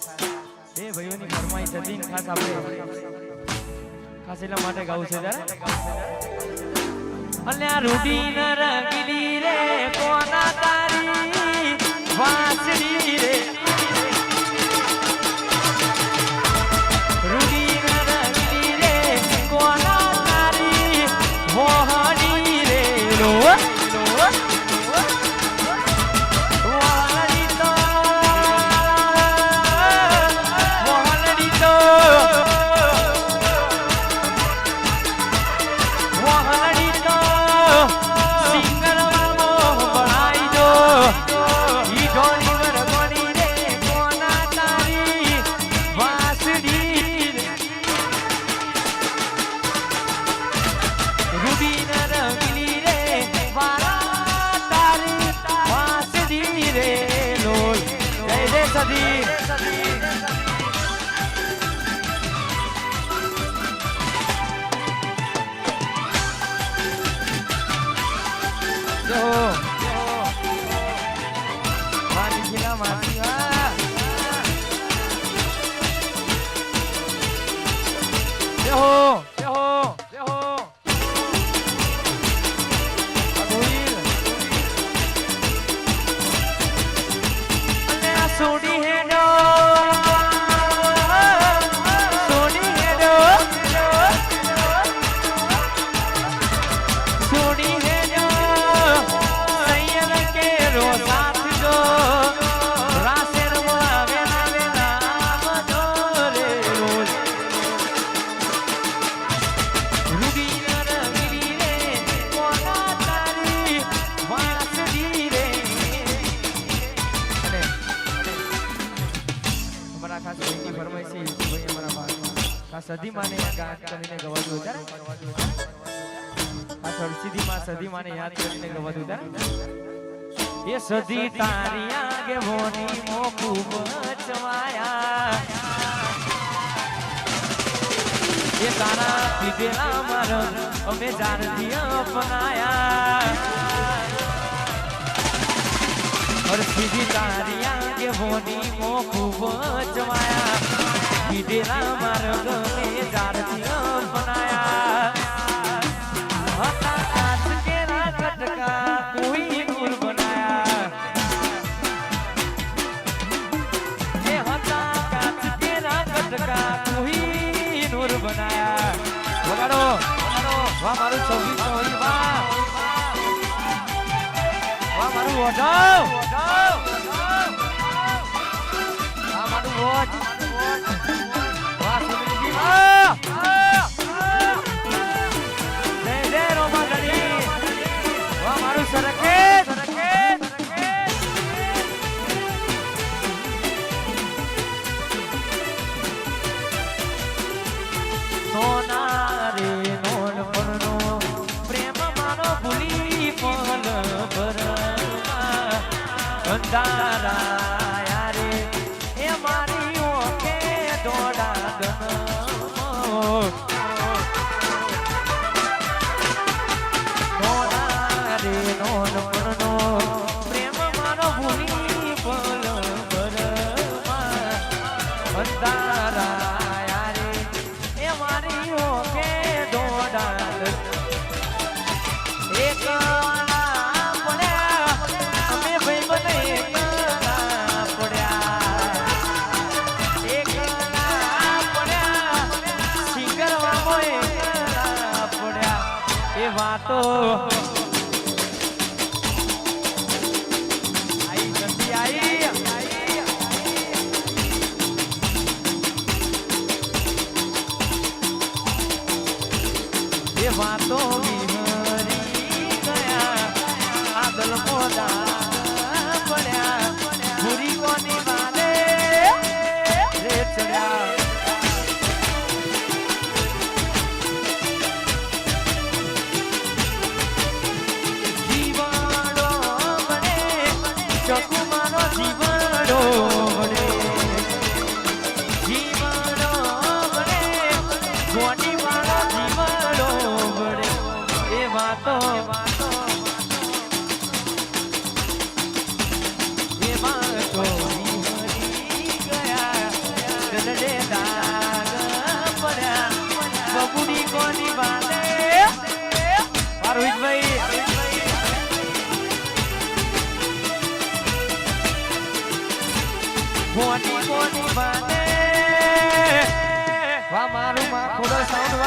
એ ભાઈઓની ફરમાઈશ હતી ખાસ આપણે ખાસ એટલા માટે ગાવું છે ત્યારે અલ્યા રૂડી ન રે, કોના તારી વાંસળી સદી જો. મારી ગીલા માસી સધી માને ગાન કરીને ગવાજો તારે આ સરસીધી માં સધી માને યાદ કરીને ગવાજો તારે એ સધી તારી આગે હોની મો ખૂબ ચવાયા એ તારા લીધેલા માર અમે જાણથી અપનાયા. હર સીધી તારી આગે હોની મો ખૂબ ચવાયા કીધેલા માર્ગને જારથી અપનાયા હતા કાચ કેરા કટકા કોઈ નૂર બનાયા એ મારું સૌથી અંધારા વાતો. વાતો વિહરી ગયા. આદલ મોડા ચકુમાનો જીવાડો બને જીવાડો બને ગોડી વાળો જીવાડો બને એ વાતો વાતો. મોટી બાને વાહ મારું માં ખોડો સાઉન્ડ